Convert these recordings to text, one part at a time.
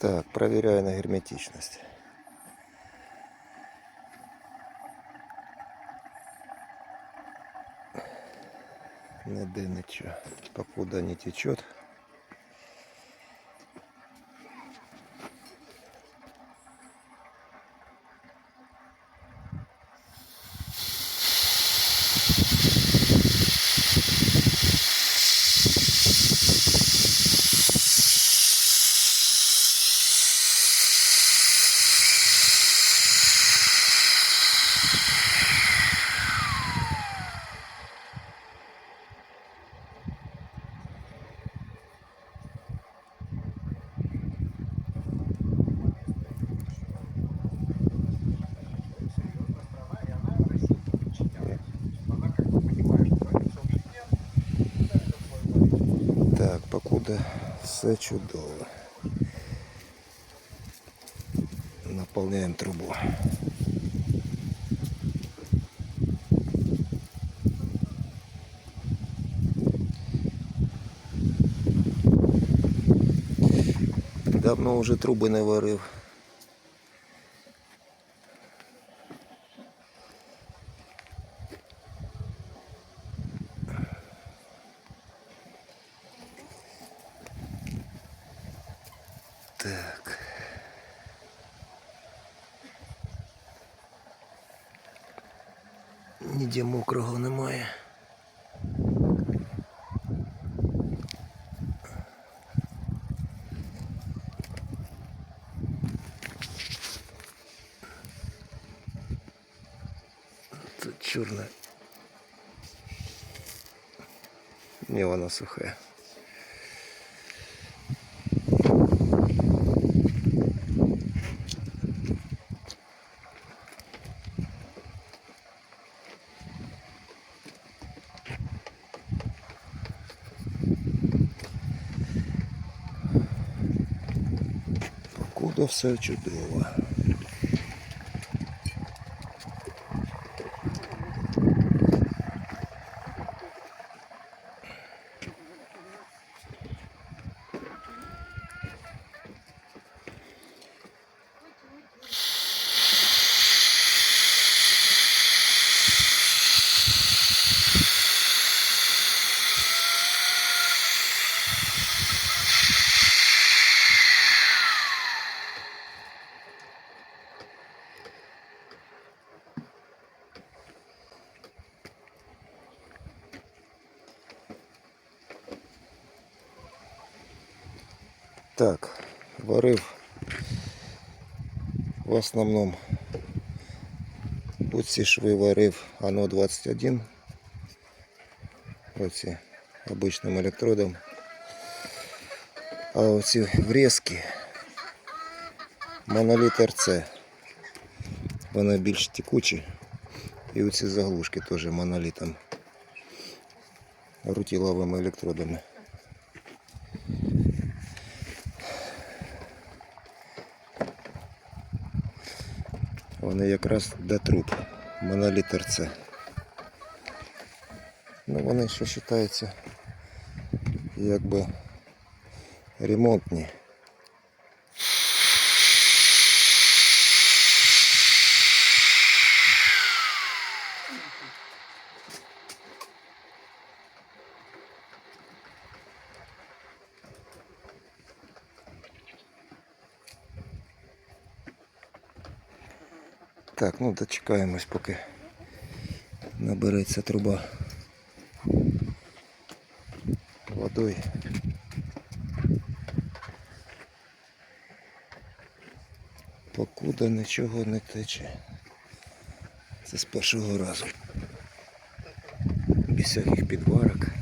Так, проверяю на герметичность. Ніде нічого, покуда не течет. Так, покуда все. Наполняем трубу. Давно вже труби не варив. Ніде мокрого немає. Тут чорне. Не воно сухе. Покуда все чудово. Так, варив в основному оці шви варив ано 21 оці обичним електродом. А оці врізки моноліт РЦ. Вони більш текучі. І оці заглушки теж монолітом. Рутиловими електродами. Вони якраз до труб. Монолітер це. Ну вони ще вважаються якби ремонтні. Так, ну дочекаємось, поки набереться труба водою. Покуда нічого не тече. Це з першого разу. Без всяких підварок.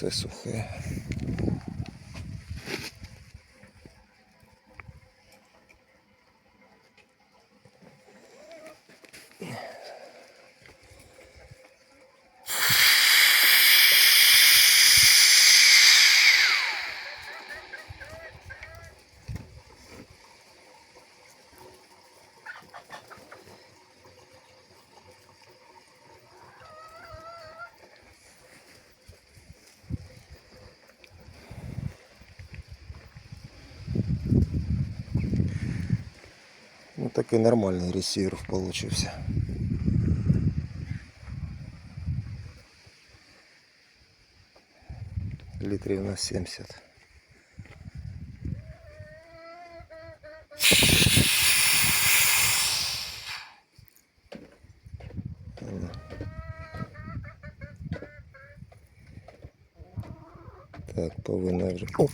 Все сухе. Такий нормальний ресірв получився. Літрів на 70. Ладно. Так, повинна вже. Оп!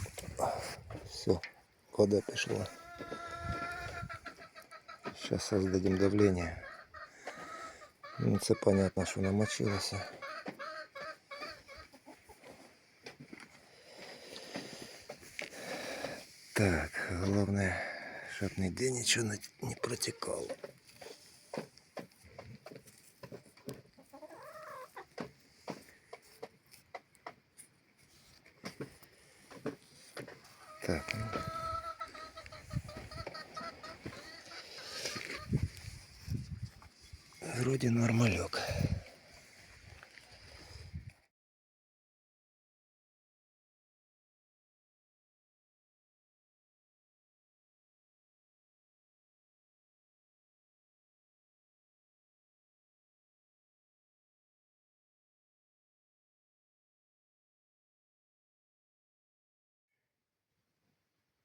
Все, вода пішла. Сейчас создадим давление. Ну, це понятно, що намочилося. Так, головне, щоб ніде нічого не, не протікало. Так, ну. Вроде нормалек.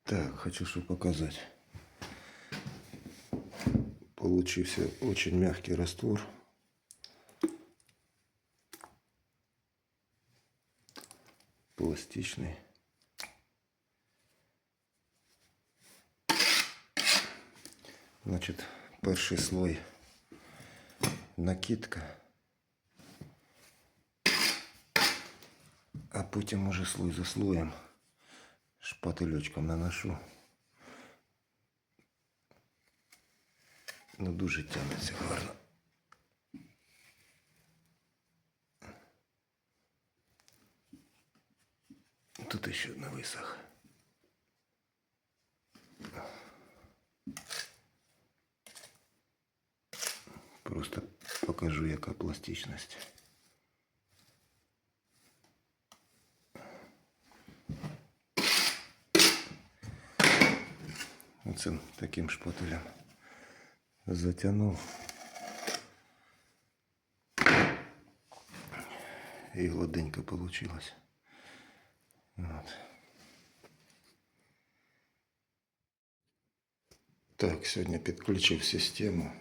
Так, хочу что показать. Получился очень мягкий раствор. Пластичный. Значит, перший слой накидка. А потім уже слой за слоєм шпательочком наношу. Ну дуже тягнеться гарно. Тут еще на висох. Просто покажу, яка пластичність. Оцим таким шпателем затягнув. І гладенько получилось. От. Так, сьогодні підключив систему.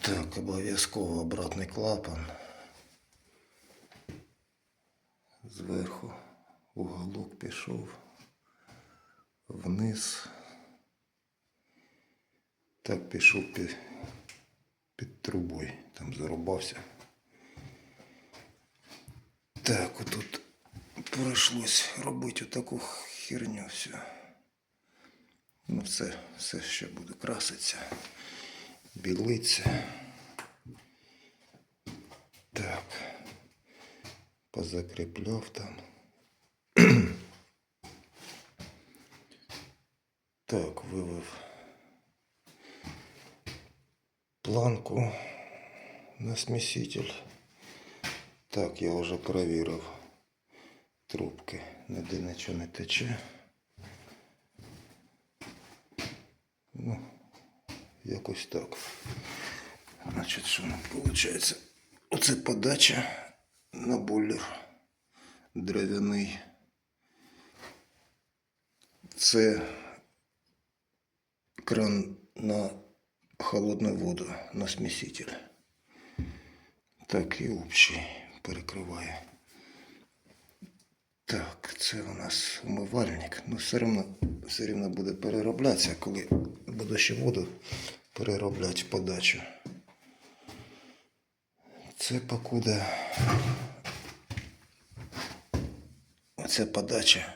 Так, обов'язково обратний клапан. Зверху уголок пішов вниз. Так пішов під, під трубою, там зарубався. Так, отут прийшлось робити таку херню все. Ну, це все ще буде краситися, білиться. Так, позакріпляв там. Так, вивів планку на смеситель. Так, я вже перевірив трубки, ніде нічого не тече. Ну, якось так. Значить, що нам виходить? Оце подача на бойлер дерев'яний. Це кран на холодную воду на смеситель. Так, і общий перекриває. Так, це у нас умивальник. Ну, все рівно, все рівно буде перероблятися, коли буду ще воду переробляти подачу. Це покуда. Оце подача.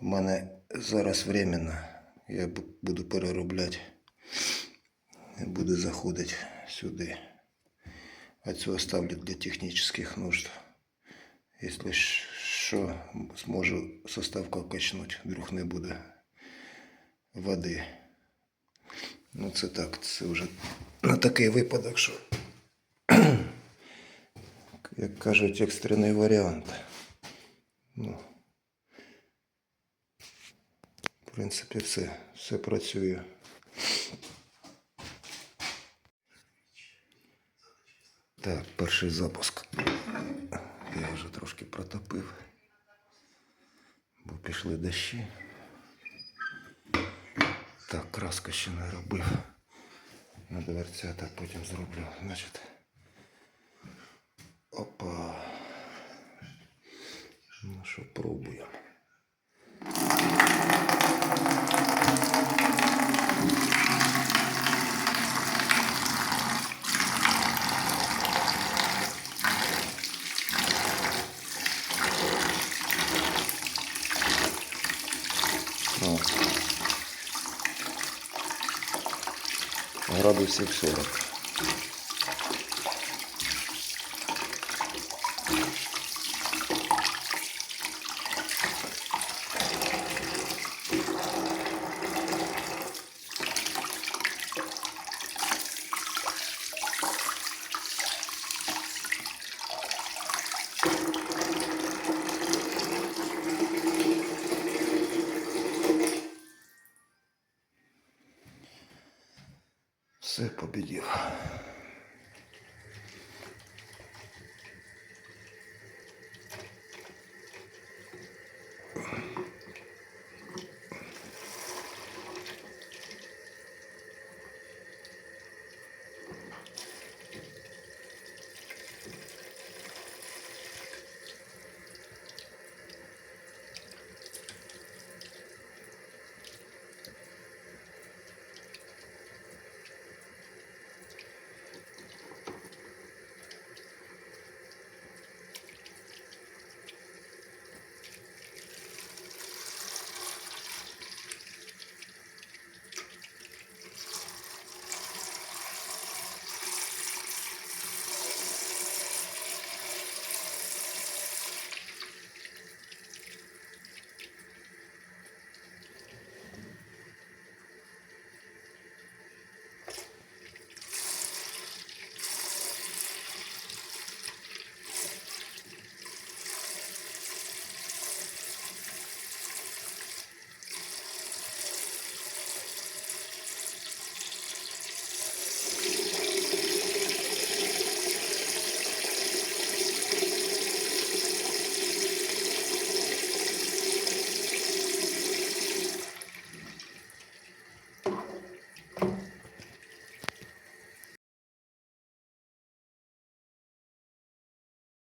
У мене зараз временно. Я буду переробляти. Буду заходити сюди. А цю оставлю для технических нужд. Если що, зможу составку качнуть, вдруг не буде води. Ну це так, це вже на такий випадок, що, як кажуть, екстрений варіант. Ну, В принципі, все. Все працює. Так, перший запуск. Я вже трошки протопив, бо пішли дощі. Так, краску ще не робив. На дверцята потім зроблю. Значить. Опа. Ну що, пробуємо. sexólogo. Все побідів.